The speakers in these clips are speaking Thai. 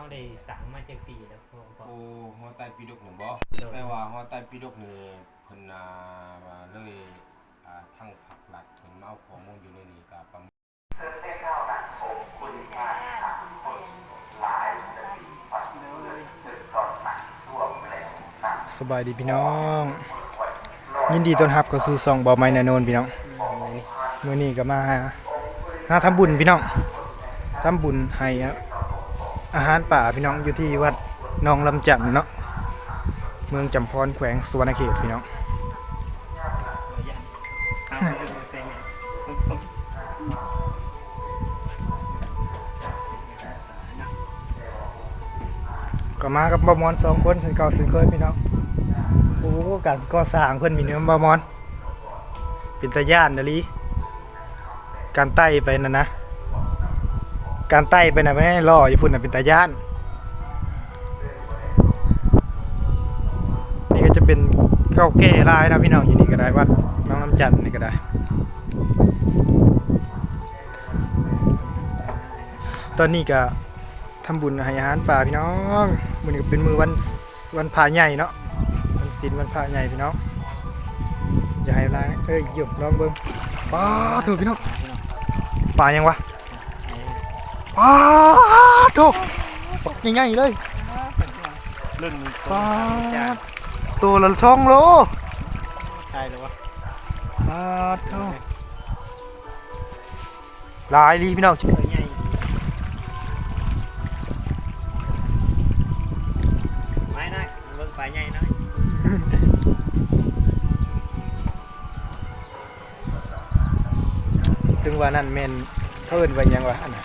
เขาได้สั่งมาจากปีแล้วพอพอโอ้ฮอใต้ปีดกนี่บ่โดยแปลว่าฮอใต้ปีดกนี่เพิ่นอ่าว่าเลยอ่าทั้งผักหลักเพิ่นมาเอาข้อมูลอยู่ในนี้ก็ประมาณสบายดีพี่น้อง ยินดีต้อนรับเข้าสู่ซองบอไม้นาโนนพี่น้องมื้อนี้ก็มาหาทำบุญพี่น้องทำบุญให้ อาหารป่าพี่น้องอยู่ที่วัดหนองลำจันเนาะเมืองจำพรแขวงสุวรรณเขตพี่น้องเอางก็มากับบอมอนสองคนเช่นเก่าเช่นเคยพี่น้องโอ้การก่อสร้างเพิ่อนมีเนื้อบอมอนเป็นตาย่านเดะลีการไต่ไปนั่นนะ การไต่ไปน่ะไม่ได้ล่ออยู่พุ่นน่ะเป็นตาย่าน นี่ก็จะเป็นเก้าแก่ลายนะพี่น้องอยู่นี่ก็ได้วัดน้องน้ำจันทน์นี่ก็ได้ ตอนนี้ก็ทำบุญให้อาหารป่าพี่น้องมือนี้ก็เป็นมือวันวันพระใหญ่เนาะวันศีลวันพระใหญ่พี่น้องอย่าให้ลายเอ้ยหยุดลองเบิ่งป้าเถอะพี่น้องป่ายังวะ ป้าโถปักง่ายๆเลยรุ่นป้าตัวละสองโลใช่หรือวะป้าโถหลายดีพี่น้องตัวใหญ่ไม่นะเบิ่งปลาใหญ่นะซึ่งว่านั่นแม่นเขาเอิ้นว่าหยังวะอันน่ะ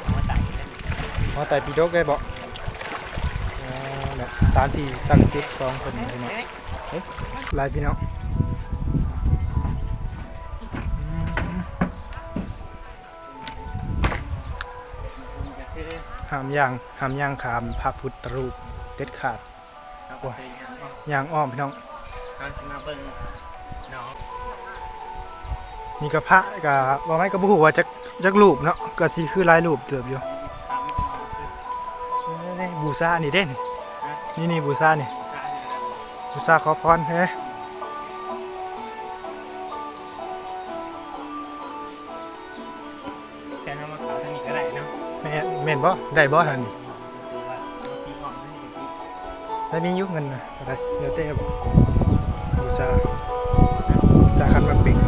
เอามาไต่เลย มอไตปีดกได้บ่อ๋อเนี่ยสถานที่ศักดิ์สิทธิ์ของเพิ่นพี่น้องหลายพี่น้องอืมก็คือห้ามย่างห้ามย่างขามพระพุทธรูปเด็ดขาดเอาไปเอาย่างอ้อมพี่น้องเอาสิมาเบิ่งน้องนี่ก็พระก็บ่ไม่ก็บ่ฮู้ว่าจักจักรูปเนาะก็สิคือหลายรูปเติบอยู่ บูชานี่เด้นี่ฮะนี่นี่บูชานี่ตามไม่เป็นไรบูชาขอพรเฮ้แต่ถ้ามาขาวทางนี้ก็ได้เนาะแม่นแม่นบ่ได้บ่ท่านนี่คือว่าเอาปีก่อนทางนี้ปีได้มีอยู่เงินน่ะเท่าใดเดี๋ยวเต้บ่บูชาบูชาคันมันปิง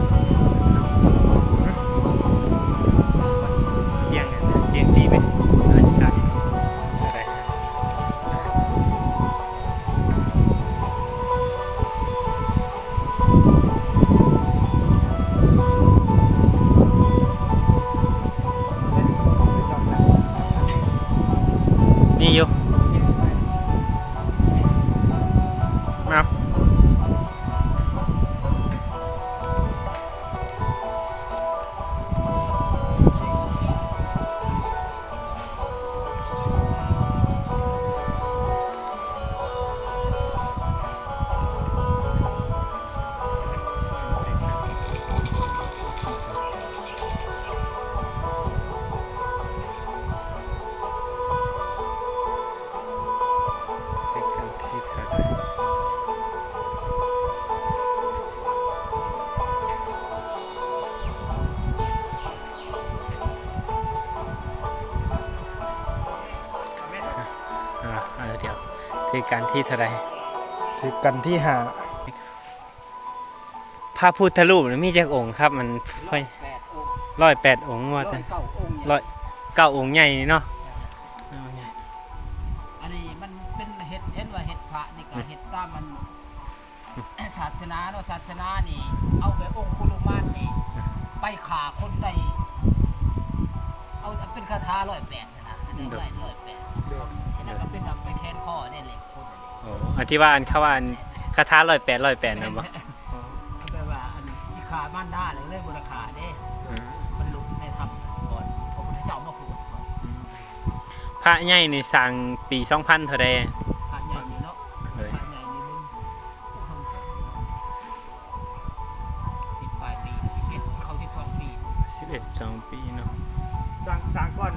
คือการที่เท่าไรถือกันที่หาพระพุทธรูปน่ะมีจักองค์ครับ มันค่อยแปดองค์ร้อยแปดองค์ร้ว่าอยแต่เก้าองค์ร้อยเก้าองค์ใหญ่นี่เนาะเอาใหญ่อันนี้มันเป็นเห็ดเห็นว่าเห็ดพระนี่ก็เห็ดตามมันศาสนาเนาะศาสนานี่ เอาไปองค์คุลุมานนี่ไปขาคนได้เอาเป็นคาถาร้อยแปดนะนะอันนี้ร้อยร้อยแปด อันนั้นก็เป็นแบบไปแคนข้อได้เหล็กคนอันนี้โอ้อันที่ว่าอันเขาว่าอันคาถาร้อยแปดร้อยแปดนะบ่แปลว่าอันที่ขาม่านด้าเลยเลยบนขาเด้มันลุกในธรรมก่อนพระพุทธเจ้ามาพูดก่อนพระใหญ่นี่สร้างปี2000เท่าใดพระใหญ่นี่เนาะเลยพระใหญ่นี่มันเพิ่งเกิดสิบปลายปีสิบเอ็ดเข้าสิบสองปี11 12ปีเนาะสร้างสร้างก่อน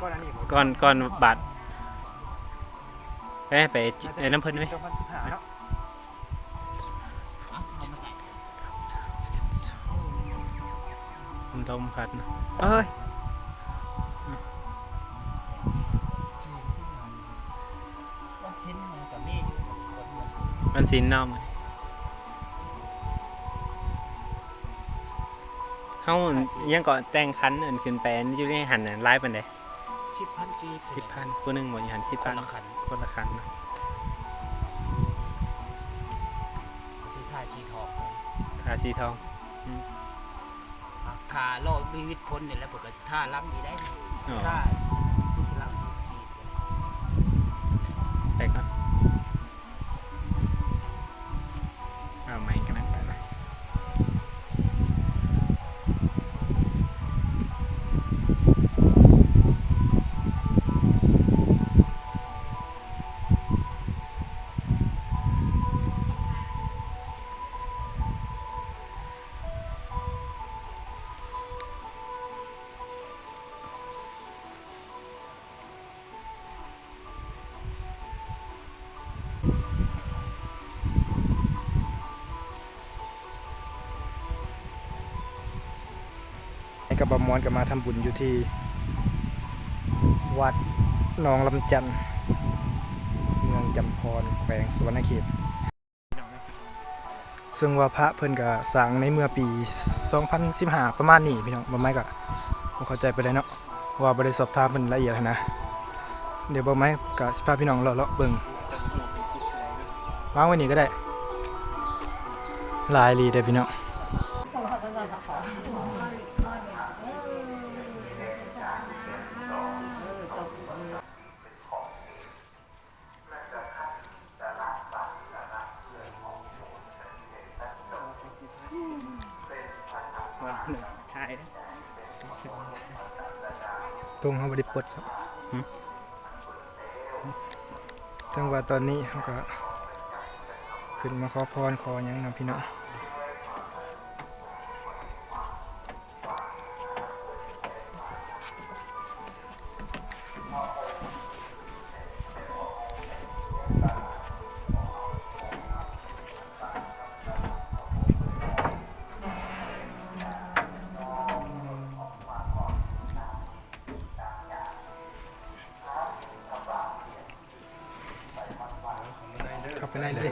ก่อนอันนี้บ่ก็ก่อนก่อนบาท ไปไปไอ้น้ำเพิ่นไหมสองพันสิบห้าเนาะเอาเอามาใส่คุณทมพัดนะเอ้ยว่าเส้นมันกับนี่อยู่คนมันมันสินน้องเฮายังก่อนแต่งคันอื่นขึ้นไปอันอยู่ในหันน่ะไลฟ์ปานใด สิบพันกีสิบพันผู้หนึงบ่อยู่หันสิบคพันนละคันคนละคันเนาะที่ท่าชีทองทาสีทองขาโลดวิวิตพ้นเนี่ยแล้วเปิดก็สิท่าล้ำดีได้อ๋อท่าผู้ที่ล้ำชีไปก่อนเอา กับบอมมอนกับมาทำบุญอยู่ที่ วัดหนองลำจันเมืองจำพรแขวงสวรรณเขตซึ่งว่าพระเพิ่นก็สร้างในเมื่อปี 2015 ประมาณนี้พี่น้องบ่ไม่ก็บ่เข้าใจไปได้เนาะว่าบ่ได้สอบถามเพิ่นละเอียดนะ เดี๋ยวบ่ไม่ก็สิพาพี่น้องเลาะๆเบิ่งวางไว้นี่ก็ได้ลายลีเด้พี่น้อง ตรงเขาบริปลดครับจังหวะตอนนี้เขาก็ ขึ้นมาขอพรขออย่างนะพี่น้อง เข้าไปได้เลย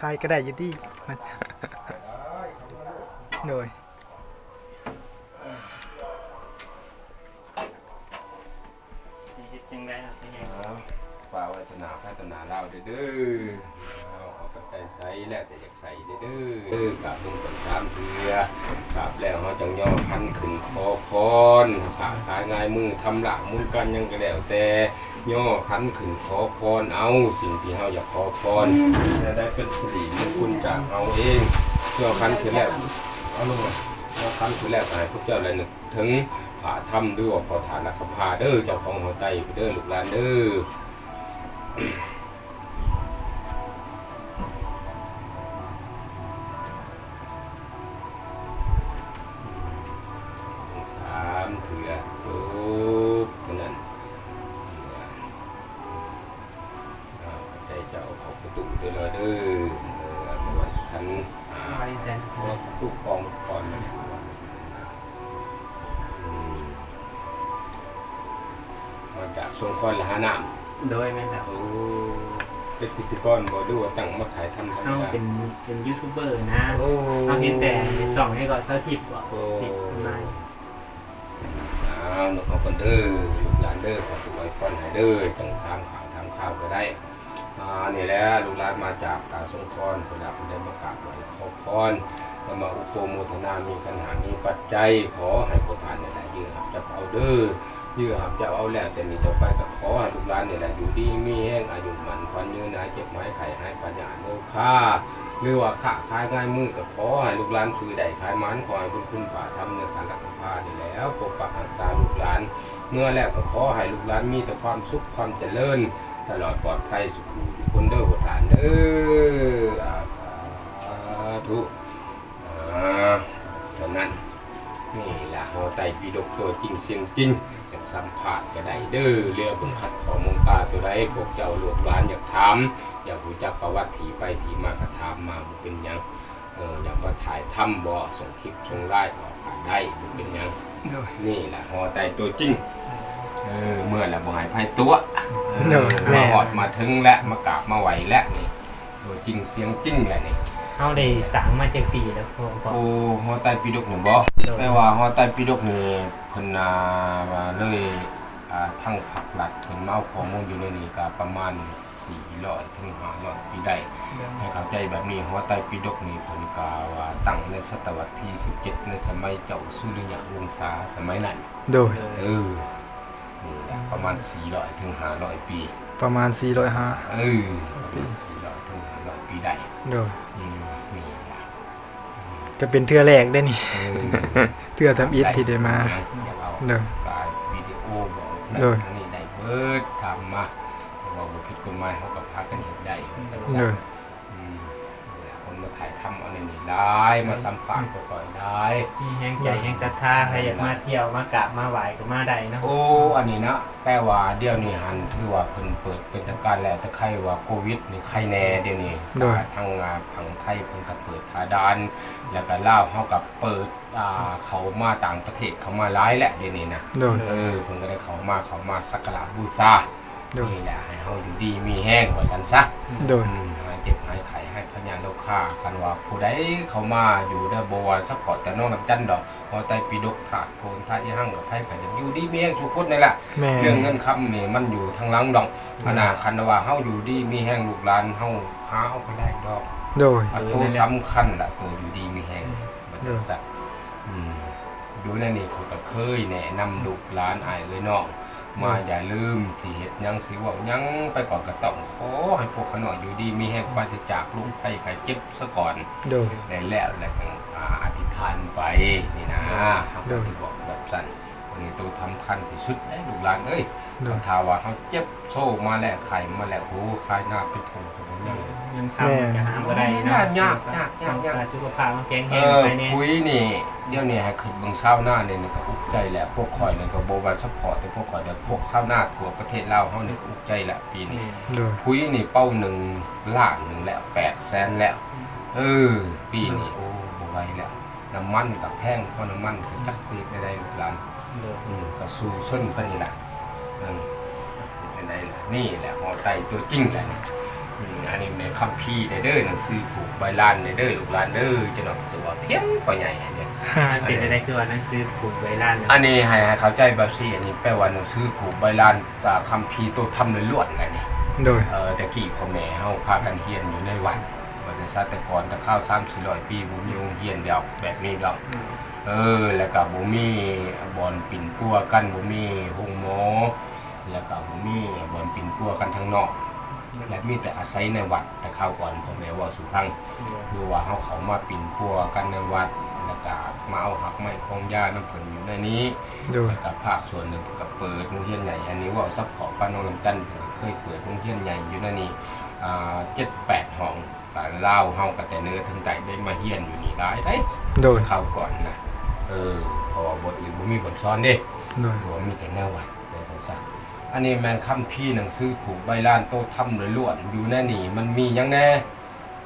ทายก็ได้อยู่ที่มันโดยจังได๋ล่ะเป็นไงเอาฝ่าวัฒนาพัฒนาเราเด้อเด้อเอาเอาปัจจัยใส่แล้วแต่อยากใส่เด้อเด้อเด้อกราบลงก่อนสามเทื่อกราบแล้วเขาจังย่อคันขึ้นคอพรขาขายง่ายมือทำหลักมุนกันยังก็แล้วแต่ ย่อคันขึ้นขอพรเอาสิ่งที่เฮาอยากขอพรจะได้เป็นสิริมงคลจากเอาเองย่อคันขึ้นแล้วเอาลงมาย่อคันขึ้นแล้วให้พวกเจ้าเลยนึกถึงผาถ้ำด้วยว่าพอฐานนักพาเด้อเจ้าของหัวใจเด้อลูกหลานเด้อ เป็นพิธีกรบ่ดูว่าตั้งมาถ่ายทำทำเฮาได้เป็นเป็นยูทูบเบอร์นะโอ้เฮาเห็นแต่ส่องให้ก่อนเซาทิปบ่โอ้ทิปมาเอาหนูเอาคนเด้อลูกหลานเด้อขอสวยพรให้เด้อจังทำข่าวทำข่าวก็ได้อ่านี่แหละลูกหลานมาจากกาสงครเวลาเพิ่นได้มากราบไหว้ขอพรแล้วมาอุปโภโมทนามีปัญหามีปัจจัยขอให้ประทานนี่แหละยื้อหับจับเอาเด้อ ยื้อหับจับเอาแล้วแต่มีต่อไปก็ขอให้ลูกหลานนี่แหละอยู่ดีมีแห้งอายุมันควันยืนนายเจ็บไม้ไข่ให้ปัญญาโนค่าหรือว่าค้าขายง่ายมือก็ขอให้ลูกหลานซื้อได้ขายมันขอให้คุณคุณฝ่าทำเนื้อสารลักพานี่แล้วปกปักรักษาลูกหลาน เมื่อแล้วก็ขอให้ลูกหลานมีแต่ความสุขความเจริญ ตลอดปลอดภัยสุขุคนเด้อหัวฐานเด้ออาสาธุอ่าเท่านั้นนี่ ล่ะเฮาไตรปิฎกตัวจริงเสียงจริงอยากสัมผัสก็ได้เด้อเรือเบิ่งขัดของมงตาตัวใดพวกเจ้าหลวงหลานอยากถามอยากรู้จักประวัติที่ไปที่มากระถามมาบ่เป็นหยังเอออยากมาถ่ายทำบ่ส่งคลิปส่งไลน์ออกผ่านได้บ่เป็นหยังโดยนี่แหละหอไตรตัวจริงเออเมื่อละบ่หายไผตัวเออเด้อแม่มาออดมาถึงและมากราบมาไหวและนี่ตัวจริงเสียงจริงแหละนี่ เฮาได้สร้างมาจากปีแล้วพ่อพ่อ โอ้ฮอไตรปิฎกนี่บ่โดยแปลว่าฮอไตรปิฎกนี่เพิ่นน่ะว่าเลยอ่าทั้งผักหลัดเพิ่นมาเอาข้อมูลอยู่ในนี้ก็ประมาณ400ถึง500ปีได้ ให้เข้าใจแบบนี้ฮอไตรปิฎกนี่เพิ่นก็ว่าตั้งในศตวรรษที่ 17 ในสมัยเจ้าสุริยะวงศาสมัยนั้น โดยเออนี่แหละประมาณ400ถึง500 ปี ประมาณ405เออประมาณ400ถึง500 ปีได้ โดย อืมนี่แหละ ก็เป็นเทื่อแรกได้นี่เออเทื่อทำอิฐที่ได้มาอยากเอาเด้อการวิดีโอบอกนั่นโดยนี่ได้เบิดทำมาแต่ว่าบ่ผิดกฎหมายเขากับพากันเห็นได้โดยอื ได้มาสัมผัสก็ก่อยได้มีแห่งใจแห่งศรัทธาใครอยากมาเที่ยวมากราบมาไหว้ก็มาได้เนาะโอ้อันนี้นะแปลว่าเดี๋ยวนี้หันถือว่าเพิ่นเปิดเป็นทางการแล้วแต่ใครว่าโควิดนี่ใครแน่เดี๋ยวนี้โดยทางอ่าผังไทยเพิ่นก็เปิดทาดานแล้วก็ลาวเฮากับเปิดอ่าเขามาต่างประเทศเขามาหลายแหละเดี๋ยวนี้นะโดยเออเพิ่นก็ได้เขามาเขามาสักการะบูชาโดยนี่แหละให้เฮาอยู่ดีมีแห้งว่าซั่นซะโดยอืมหายเจ็บหายไข้ ให้พญาโลกค้ากันว่าผู้ใดเขามาอยู่ได้บ่ว่าซัพพอร์ตแต่น้องน้ำจันดอกพอไตรปิฎกถาดโพนทาที่ห้างดอกไทยก็จะอยู่ดีมีแห้งทุกคนนี่แหละแม่ เรื่องเงินคำนี่มันอยู่ทางหลังดอกอันน่ะคันว่าเฮาอยู่ดีมีแห้งลูกหลานเฮาหาเอาไปได้ดอก โดย อันตัวสำคัญล่ะตัวอยู่ดีมีแห้งบัดนี้ซะอืมอยู่ในนี่เขาก็เคยแนะนำลูกหลานอายเอ้ยน้อง มาอย่าลืมสิเฮ็ดหยังสิเว้าหยังไปก่อนก็ต้องขอให้พวกเขาหน่อยอยู่ดีมีแห่งปราศจากลูกไข้ไข้เจ็บซะก่อนโดยแล้วแล้วแล้วจังอ่าอธิษฐานไปนี่นะโดยที่บอกแบบสั้นอันนี้ตัวสำคัญที่สุดเอ้ยลูกหลานเอ้ยโดยถ้าว่าเขาเจ็บโซ่มาแล้วไข้มาแล้วโอ้คายหน้าเป็นถุงตรงนี้ เงินคำก็หาบ่ได้เนาะยากยากยากยากยากต้องรสุขภาพมันแข็งเอแรงอไปเนี่ยคุยนี่เดี๋ยวนี้ให้ขึ้นเบิ่งเช้าหน้าเนี่ยนี่ก็อุกใจแหละพวกคอยเนี่ยก็บ่ว่าซัพพอร์ตแต่พวกคอยเนี่ยพวกเช้าหน้าทั่วประเทศลาวเฮานี่ก็อุกใจแหละปีนี้โดยคุยนี่เป้าหนึ่งล้านหนึ่งแล้วแปดแสนแล้ว เออ ปีนี้โอ้บ่ไหวแล้วน้ำมันกับแพงเพราะน้ำมันก็จักซีได้ได้ลูกหลานโดยอืมก็สู้ส้นเพิ่นนี่แหละอืมเป็นได้ล่ะนี่แหละหอไตตัวจริงแหละนี่ อืมอันนี้ในคัมภีร์ได้เด้อหนังสือผูกใบลานได้เด้อลูกหลานเด้อจะเนาะจะว่าเพียงกว่าใหญ่อันเนี้ยมันเป็นอะไรคือว่าหนังสือผูกไว้ร้านเนาะอันนี้ให้ให้เข้าใจแบบสิอันนี้แปลว่าหนังสือผูกใบลานตาคัมภีร์ตัวทำล้วนๆแหละนี่โดย เออแต่กี้พ่อแม่เฮาพากันเฮียนอยู่ในวัดว่าแต่ซะแต่ก่อนแต่ข้าว3 400ปีบ่มีโรงเรียนเดียวแบบนี้ดอกอืมเออ แล้วก็บ่มีบ่อนปิ่นปัวกันบ่มีโรงหมอแล้วก็บ่มีบ่อนปิ่นปัวกันทางนอก และมีแต่อาศัยในวัดแต่ข้าวก่อนพ่อแม่เว่าสู่ฟังคือว่าเฮาเขามาปิ่นปัวกันในวัดแล้วก็มาเอาหักไม้ของย่าน้ำเพิ่นอยู่ในนี้โดยแล้วก็ภาคส่วนหนึ่งก็เปิดโรงเรียนใหญ่อันนี้เว่าซับขอป้านน้องลำจันทร์เพิ่นก็เคยเปิดโรงเรียนใหญ่อยู่ในนี้อ่า7-8ห้องก็ลาวเฮาก็แต่เนื้อถึงใดได้มาเฮียนอยู่นี่หลายเด้โดยเข้าก่อนนะเออเพราะว่าบทอื่นบ่มีบทซ้อนเด้โดยคือว่ามีแต่แนววัดเป็นทังซั่น อันนี้แม่นคำพี่หนังสือผูกใบลานโตทำล้วนๆอยู่ในนี่มันมีหยังแน่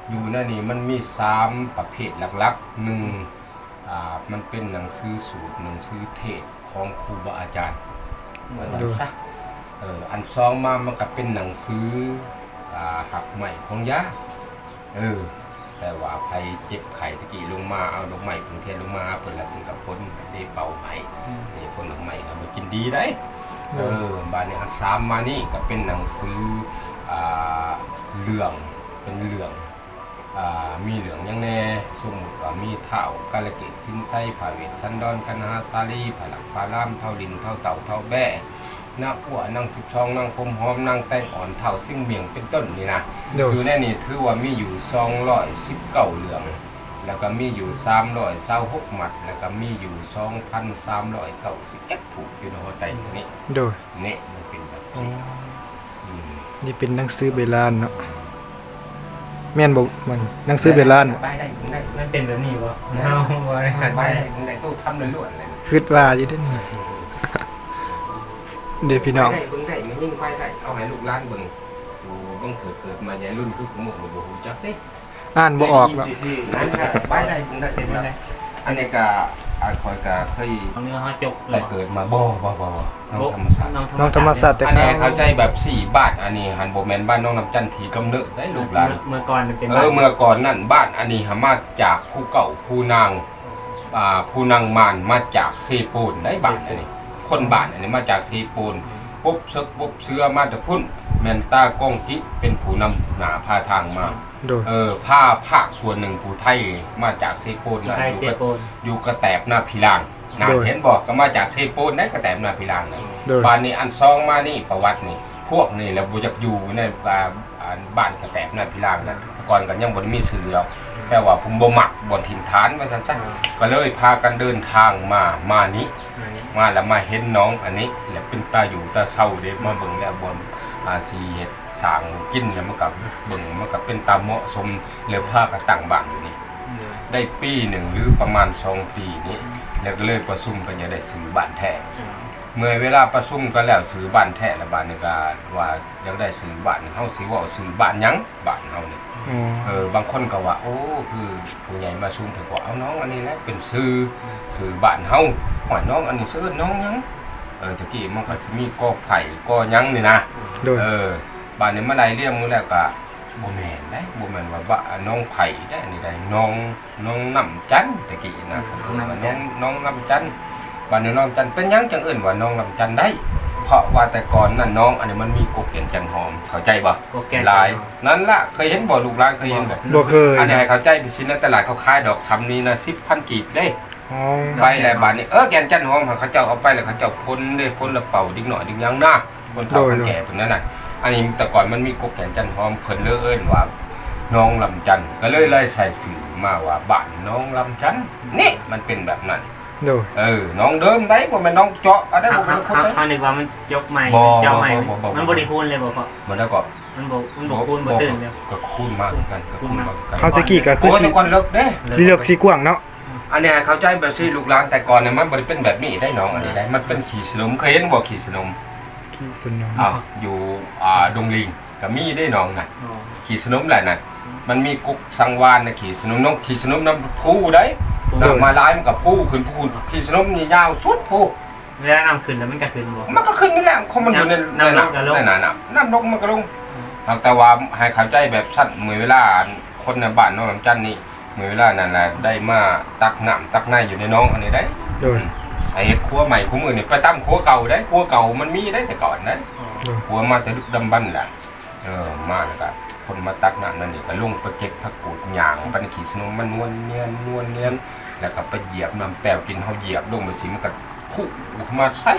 อยู่ในนี่มันมีสามประเภทหลักๆหนึ่งอ่ามันเป็นหนังสือสูตรหนังสือเทศของครูบาอาจารย์ว่าซั่นซะเอออันสองมามันก็เป็นหนังสืออ่าหักใหม่ของยาเออแต่ว่าใครเจ็บไข้ตะกี้ลงมาเอาลงใหม่กรุงเทพลงมาเปิดละเป็นกับพ้นได้เป่าใหม่นี่พ้นลงใหม่เอามากินดีได้ เออบานนี้อันสามมานี่ก็เป็นหนังสืออ่าเรื่องเป็นเรื่องอ่ามีเหลืองหยังแน่สมมุติว่ามีเท่ากาลเกตสินไส้ผาเวทสันดอนคณะซาลีผาหลักผาล่ามเท่าดินเท่าเต่าเท่าแบ่นางอ้วนางสิบช่องนางพรมหอมนางแตงอ่อนเท่าซิ่งเมียงเป็นต้นนี่นะโดย อยู่ในนี่ถือว่ามีอยู่สองร้อยสิบเก้าเหลือง แล้วก็มีอยู่สามร้อยเศร้าหกหมัด แล้วก็มีอยู่สองพันสามร้อยเก้าสิบเอ็ดผูกอยู่ในหัวใจนี่โดยนี่มันเป็นแบบนี้อืมนี่เป็นหนังสือโบราณเนาะแม่นบ่มันหนังสือโบราณไปได้ผมได้มันเป็นแบบนี้บ่เฮาบ่ได้ไปขัดไปได้ผมได้ตู้ทำเลยล้วนเลยคิดว่าอยู่เด้อนี่เด้อพี่น้อง ไปได้เบิ่งได้ไม่ยิ่งไปได้เอาให้ลูกหลานเบิ่งโอ้เบิ่งเถิดเกิดมาใหญ่รุ่นคือของหมู่บ่ฮู้จักเด้ อ่านบ่ออกหรอกนั่นก็ไปได้เบิ่งได้เห็นแล้วอันนี้ก็อาคอยก็เคยเอาเนื้อเฮาจกแต่เกิดมาบ่บ่บ่บ่น้องธรรมศาสตร์น้องธรรมศาสตร์แต่อันนี้เข้าใจแบบสี่บ้านอันนี้หันบ่แม่นบ้านน้องน้ำจันทร์ทีกำเนิดได้ลูกหลาน เมื่อก่อนมันเป็นเออเมื่อก่อนนั่นบ้านอันนี้หามาจากผู้เก่าผู้นางอ่าผู้นางมารมาจากซีปูนได้บ้านอันนี้ คนบ้านอันนี้มาจากซีปูนปุ๊บซึกปุ๊บเสื้อมาแต่พุ่นแมนตากองจิเป็นผู้นำหนาพาทางมา โดย เออผ้าภาคส่วนหนึ่งผู้ไทยมาจากซีปูนนะไทยอยู่เสียกับโปนอยู่กระแตบหน้าพิลางนะโดย เห็นบอกก็มาจากซีปูนได้กระแตบหน้าพิลางนะ โดย บ้านนี้อันซองมานี่ประวัตินี่ พวกนี่แหล้วบุจักอยู่ในอ่าอ่าบ้านกระแตบหน้าพิลางนะก่อนกันยังบ่ได้มีสื่อหรอกแต่ว่าผมบ่มักบ่ถิ่นฐานว่าซั่นๆก็เลยพากันเดินทางมามานี้ อันนี้มาแล้วมาเห็นน้องอันนี้แล้วเป็นตาอยู่ตาเศร้าเด้มาเบิ่งแล้วบนอาสีเฮ็ด สร้างกินแล้วมันก็เบิ่งมันก็เป็นตามเหมาะสมแล้วพากันตั้งบ้านอยู่นี่ ได้ปีหนึ่งหรือประมาณสองปีนี้ แล้วก็เลยประชุมกันจะได้ซื้อบ้านแท้เมื่อเวลาประชุมกันแล้วซื้อบ้านแท้แล้วบ้านนี้ก็ว่าอยากได้ซื้อบ้านเฮาสิเว้าซื้อบ้านหยังบ้านเฮานี่อ๋อเออบางคนก็ว่า โอ้คือผู้ใหญ่มาชุมเพิ่นก็เอาน้องอันนี้แหละเป็นซื้อซื้อบ้านเฮาว่าน้องอันนี้ซื้อน้องหยังเออตะกี้มันก็สิมีกอไผ่กอหยังนี่นะโดยเออ บ้านนี้มาไล่เรียงมื้อแล้วก็บ่แม่นได้บ่แม่นว่าบ้าน้องไผ่ได้อันนี้ได้น้องน้องน้ำจันทร์ตะกี้นะเพิ่นเอิ้นว่าน้องน้องน้ำจันทร์บ้านนี้น้องจันทร์เป็นหยังจังเอิ้นว่าน้องน้ำจันทร์ได้ เพราะว่าแต่ก่อนนั่นน้องอันนี้มันมีกกเกนจันหอมเข้าใจบ่โปรแกรมลายนั่นล่ะเคยเห็นบ่ลูกหลานเคยเห็นบ่บ่เคยอันนี้ให้เข้าใจไปสินะตลาดเขาขายดอกทำนี้นะ10,000กีบเด้อ๋อไปหลายบาทนี่เออแกนจันหอมเขาเจ้าเอาไปแล้วเขาเจ้าพ่นเด้พ่นละเป่าดิ้งหน่อยดิ้งยังหน้าคนเฒ่าคนแก่เพิ่นนั่นน่ะ อันนี้แต่ก่อนมันมีกกแกนจันหอมเพิ่นเลยเอิ้นว่าน้องลำจันทร์ก็เลยเลยใส่สื่อมาว่าบ้านน้องลำจันทร์นี่มันเป็นแบบนั้นโดยเออน้องเดิมได้บ่แม่นน้องเจาะอะไรเขาบ่เป็นคนเขาได้เขานึกว่ามันจกใหม่บ่เจ้าใหม่บ่บ่บ่มันบ่ได้คูณเลยบ่พ่อมันแล้วก็มันบ่มันบ่คูณบ่ตื่นเลยก็คูณมากเหมือนกันก็คูณมากเหมือนกันเขาตะกี้ก็คือโอ้ยสิแต่ก่อนเลิกเด้สิเลือกสีกว้างเนาะอันนี้ให้เข้าใจแบบสิลูกหลานแต่ก่อนเนี่ยมันบ่ได้เป็นแบบนี้ได้น้องอันนี้ได้มันเป็นขี่สนมเคยเห็นบ่ขี่สนม ขี้สนมอ้าวอยู่อ่าดงลิงก็มีได้น้องน่ะอ๋อขี่สนมแหละน่ะมันมีกุกสังวานน่ะขี่สนมน้องขี่สนมน้ำผู้ได้คูณน้ำมาลายมันกับผู้ขึ้นผู้ขี่สนมนี่ยาวสุดผู้เวลาน้ำขึ้นแล้วมันก็ขึ้นบ่มันก็ขึ้นนี่แหละเขามันอยู่ในน้ำในน้ำลงก็ลงในน้ำน้ำน้ำลงมันก็ลงหากแต่ว่าให้เข้าใจแบบสั้นเมื่อเวลาคนในบ้านน้องลำจันนี่เมื่อเวลานั่นแหละได้มาตักน้ำตักในอยู่ในน้องอันนี้ได้โดย ไอ้เฮ็ดครัวใหม่ครัวมือนี่ไปตั้มครัวเก่าได้ครัวเก่ามันมีได้แต่ก่อนนะอ๋อโดยครัวมาแต่ดึกดำบรรพ์แหละเออมาแล้วก็คนมาตักน้ำนั่นนี่ก็ลงไปเก็บผักกูดหยางปันขี้สนมมันนวลเนียนนวลเนียนแล้วก็ไปเหยียบน้ำแป้วกินเฮาเหยียบลงไปสิมันก็พุ่งเข้ามาใส่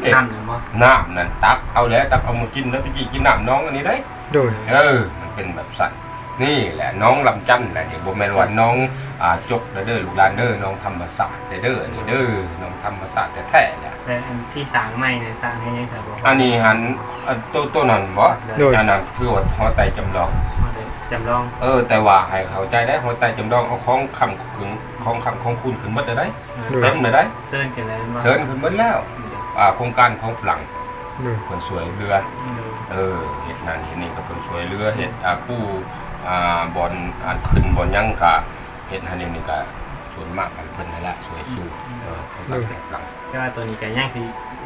เด็ดน้ำเลยบ่น้ำนั่นตักเอาแล้วตักเอามากินแล้วตะกี้กินน้ำน้องอันนี้ได้โดยเออมันเป็นแบบสัตว์ นี่แหละน้องลำจันทร์แหละนี่บ่แม่นว่าน้องอ่าจบเด้อลูกหลานเด้อน้องธรรมศาสตร์เด้ออันนี้เด้อน้องธรรมศาสตร์แท้ๆแหละแต่อันที่สร้างใหม่เนี่ยสร้างให้ยังไงบ่อันนี้หันอันตัวตัวนั้นบ่โดย อันนั้นคือว่าหัวไตจำลองเอาเดี๋ยวจำลองเออ แต่ว่าให้เข้าใจได้หัวไตจำลองเอาของคำขึงของคำของคุณขึ้นหมดเลยได้โดย เต็มเลยได้เซิร์นกันเลยบ่เชิญขึ้นหมดแล้วอ่าโครงการของฝรั่งโดย คนสวยเรือ เออเฮ็ดนั่นเฮ็ดนี่ก็คนสวยเรือเฮ็ดอ่าผู้ อ่าบอลอันขึ้นบอลยังก็เฮ็ดหันนี่นี่ก็ส่วนมากกันเพิ่นนั่นแหละสวยสู้เออโครงการของฝรั่งแต่ว่าตัวนี้ก็ยังสิ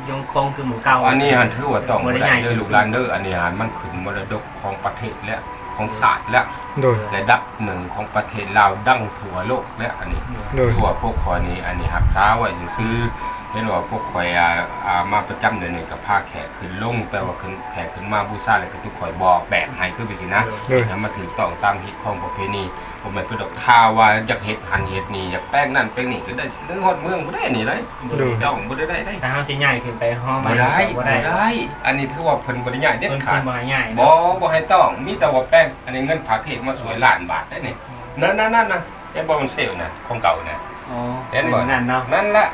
ยงคงคือหมูเก่าอันนี้หันถือว่าต้องบ่บ่ได้ได้ใหญ่เด้อลูกหลานเด้ออันนี้หันมันขึ้นมรดกของประเทศและของศาสตร์และโดย ระดับหนึ่งของประเทศลาวดั้งทั่วโลกและอันนี้โดยคือว่าพวกคอยนี่อันนี้หักช้าไว้ซื้อๆ เห็นว่าพวกคอยอ่าอ่ามาประจำเดือนนี้ก็พาแขกขึ้นลงแปลว่าขึ้นแขกขึ้นมาบูชาแล้วก็ทุกคอยบอกแบบให้คือไปสินะโดยทำมาถือต้องตามฮิตของประเพณีผมหมายคือดอกข้าวว่าอยากเฮ็ดหันเฮ็ดนี่อยากแป้งนั่นแป้งนี่ก็ได้เรื่องฮอดเมืองบ่ได้นี่เลยโดยจ้องบ่ได้ได้ได้ถ้าเฮาสิใหญ่ขึ้นไปห้องบ่ได้บ่บ่ได้ได้ อันนี้ถือว่าเพิ่นบ่ได้ใหญ่เด็ดเพิ่นขาเพิ่ดนบ่ให้ใหญ่บ่บ่ให้ต้องมีแต่ว่าแป้งอันนี้เงินผาเทศมาสวยล้านบาทได้นี่นั่นๆๆนะไอ้บ่มันเซลล์น่ะของเก่าน่ะอ๋อเห็นบ่นั่นเนาะนั่นแหละ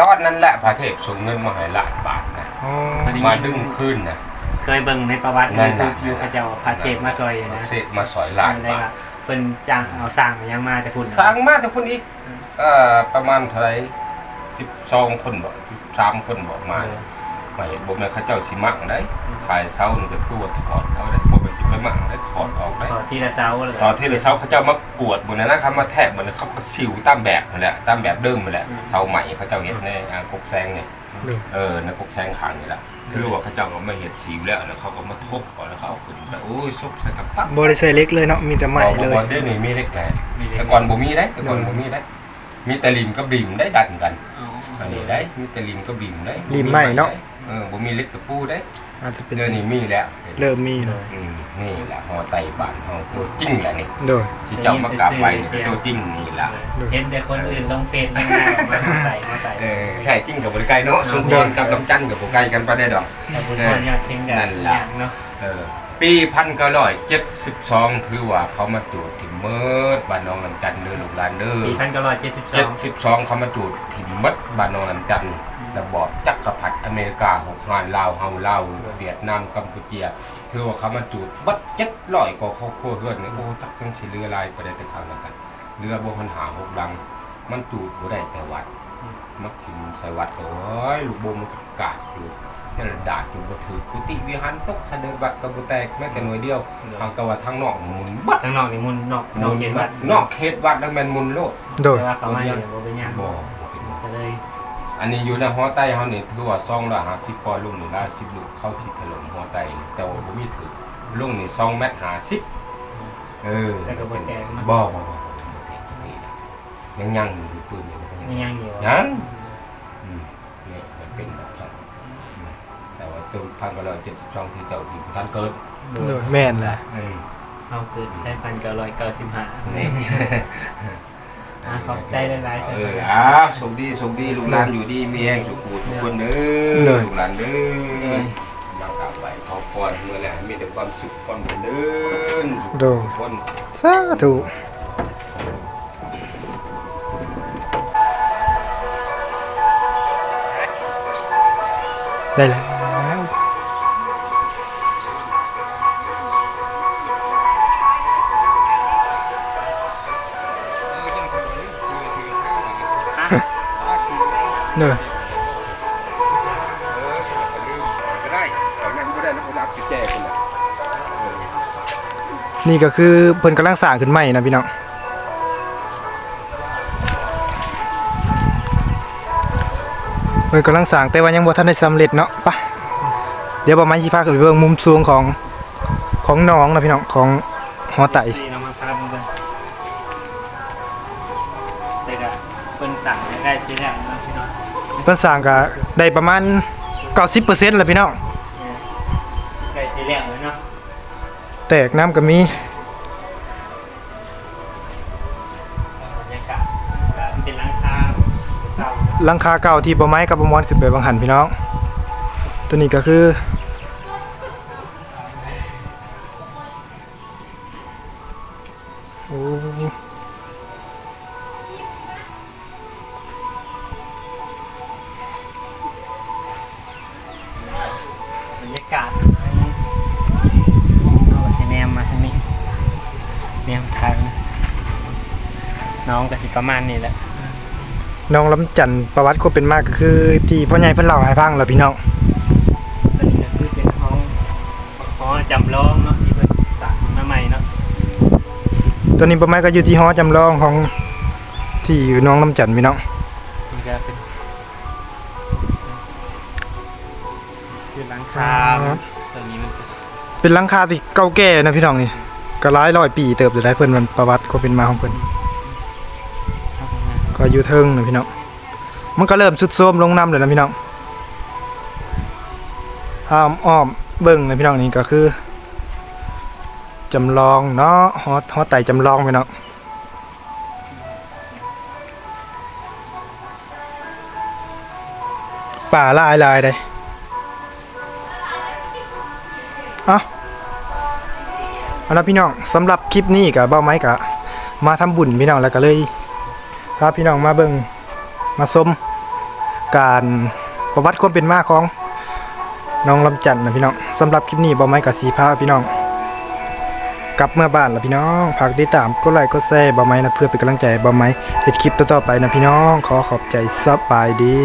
ตอนนั้นแหละผาเทพส่งเงินมาให้ล้านบาทนะอ๋อมาดึงคืนนะ เคยเบิ่งในประวัตินั่นแหละ อยู่เขาเจ้าพระเทพมาซอยนะเสกมาสอยล้านได้บาก็ทเพิ่นจ้างเอาสร้างมายังมาแต่พุ่นสร้างมาแต่พุ่นอีกเอ่อประมาณเท่าไหร่สิบสองคนบ่สิบสามคนบอกมาเนี่ยมาเห็นบ่แม่นเขาเจ้าสิมั่งได้ถ่ายเสานี่ก็คือว่าถอดเอาได้บ่เป็นสิไป มั่งได้ถอดออกได้ต่อทีละเสาเลยตอนที่เราเช้าเขาเจ้ามากวดบนนั้นนะครับมาแทกบนนั้นเขาก็สิวตามแบบนั่นแหละตามแบบเดิมนั่นแหละเสาใหม่เขาเจ้าเห็นในอ่างกกแซงเนี่ยเด้อเออในกกแซงขางนี่แหละคือว่าเขาเจ้าก็ไม่เห็นสิวแล้วแล้วเขาก็มาทุบก่อนแล้วเขาเอาขึ้นแล้วโอ้ยซุบใส่กับปั๊บบ่ได้ใส่เล็กเลยเนาะมีแต่ไม้เลยก่อนเดี๋ยวนี้มีเล็กแหล่แต่ก่อนบ่มีได้แต่ก่อนบ่มีได้ มีแต่ริมกับริมได้ดันกันอันนี้ได้มีแต่ริมกับริมได้ริมไม้เนาะ เออบ่มีเล็กตะปูได้อาจจะเป็นเดี๋ยวนี้มีแล้วเริ่มมีเนาะอืมนี่แหละหอไตบานหอตัวจริงแหละนี่โดย ที่เจ้ามากราบไหว้นี่คือตัวจริงนี่แหละเห็นแต่คนอื่นลงเฟซลงหน้ามาใส่มาใส่เออแท้จริงกับบริไกลเนาะสมควรกับลำจันทร์กับบุไกลกันไปได้ดอก แต่บุญพรอยากเพ่งแบบนั่นล่ะอย่างเนาะเออปีพันเก้าร้อยเจ็ดสิบสองถือว่าเขามาจูดถิ่มเมิดบ้านน้องลำจันทร์เด้อลูกหลานเด้อปีพันเก้าร้อยเจ็ดสิบสอเจ็ดงสิบสองเขามาจูดถิ่มเมิดบ้านน้องลำจันท ร์ระบอบจักรพรรดิอเมริกาหกฮานลาวเฮาลาวเวียดนามกัมพูเชียถือว่าเขามาจูดเบัดเจ็ดร้อยกว่าครอบครัวเฮือนนี่โอ้จักจังสิเรือลายไปได้แต่คราวนั้นกันเรือบ่คันหาหกดัง มันจูดบ่ได้แต่วัดมักถิ่มใส่วัดโอ้ยลูกบมมันก็กาดอยู่แต่ละดาดอยู่บ่ถือกุฏิวิหารตกเสด็จวัดก็บ่แตกแม้แต่หน่วยเดียวทางตะวันทางนอกหมุนบัดข้างนอกนี่มุนนอกนอกเกณฑ์วัดนอกเขตวัดแล้วแม่นหมุนโลดโดยแต่ว่าเขาไม่เนี่ยบ่เป็นหยังบ่ อันนี้อยู่ในหอไต้เฮานี่ถือว่า2ละ50ปอยลุงนี่ละ10ลูกเข้าสิถล่มหอไต้แต่ว่าบ่มีถือลุงนี่2เมตร50เออแต่ก็บ่แตกมันบ่บ่บ่บ่แตกจังนี้ยังยังอยู่ปืนนี่มันก็ยังยังยังอยู่ยังอืมนี่มันเป็นแบบนั้นอืมแต่ว่าจนพันก็ร้อยเจ็ดสิบสองที่เจ้าที่ท่านเกิดโดยแม่นล่ะอืมเอาเกิดได้พันเก้าร้อยเก้าสิบห้านี่ อ่าขอบใจหลายๆเอออ้าโชคดีโชคดีลูกหลานอยู่ดีมีแห้งสุขูทุกคนเด้อลูกหลานเด้อมากราบไหว้ขอพรเมื่อไหร่มีแต่ความสุขความเจริญโดยทุกคนสาธุได้แล้ว เนอะนี่ก็คือเพิ่นกำลังสร้างขึ้นใหม่นะพี่น้องเพิ่นกำลังสร้างแต่ว่ายังบ่ทันได้สำเร็จเนาะปะเดี๋ยวประมาณสิพาขึ้นไปเบิ่งมุมสูงของของน้องนะพี่น้องของหอไต เพิ่นสร้างก็ได้ประมาณ90%แล้วพี่น้องได้ชิ้นแล้วเลยเนาะแตกน้ำก็มีบรรยากาศก็เป็นหลังคาเก่าหลังคาเก่าที่บ่ไม้กับบ่มอนขึ้นไปบางหันพี่น้อง ตัวนี้ก็คือโอ้ ประมาณนี้แหละ น้องลำจันทร์ประวัติก็เป็นมากก็คือ ที่พ่อใหญ่เพิ่นเล่าให้ฟังแล้วพี่น้องตอนนี้ก็คือเป็นห้องห้องจำลองเนาะที่เพิ่นสร้างขึ้นมาใหม่เนาะตัวนี้ประมาณก็อยู่ที่หอจำลองของที่อยู่น้องลำจันทร์พี่น้อง นี่ก็เป็นคือหลังคาตรงนี้มันก็เป็นหลังคาที่เก่าแก่นะพี่น้องนี่ก็หลายร้อยปีเติบจะได้เพิ่นมันประวัติก็เป็นมาของเพิ่นเข้าไปนะ ก็อยู่เทิงนะพี่น้องมันก็เริ่มสุดโทมลงน้ำเลยนะพี่น้องอ้อมอ้อมเบิ่งนะพี่น้องนี่ก็คือจำลองเนาะฮอตฮอตไต่จำลองพี่น้องป่าลายลายเลยเอาเอาละพี่น้องสำหรับคลิปนี้กับเบ้าไม้กะมาทำบุญพี่น้องแล้วก็เลย พาพี่น้องมาเบิ่งมาสมการประวัติความเป็นมาของน้องลำจันนะพี่น้องสำหรับคลิปนี้บอไม้กับสีพาพี่น้อง กลับเมื่อบ้านแล้วพี่น้องฝากติดตามก็ไลค์ก็แซ่บอไม้นะเพื่อเป็นกำลังใจบอไม้เห็ดคลิปต่อๆไปนะพี่น้อง ขอขอบใจสบายดี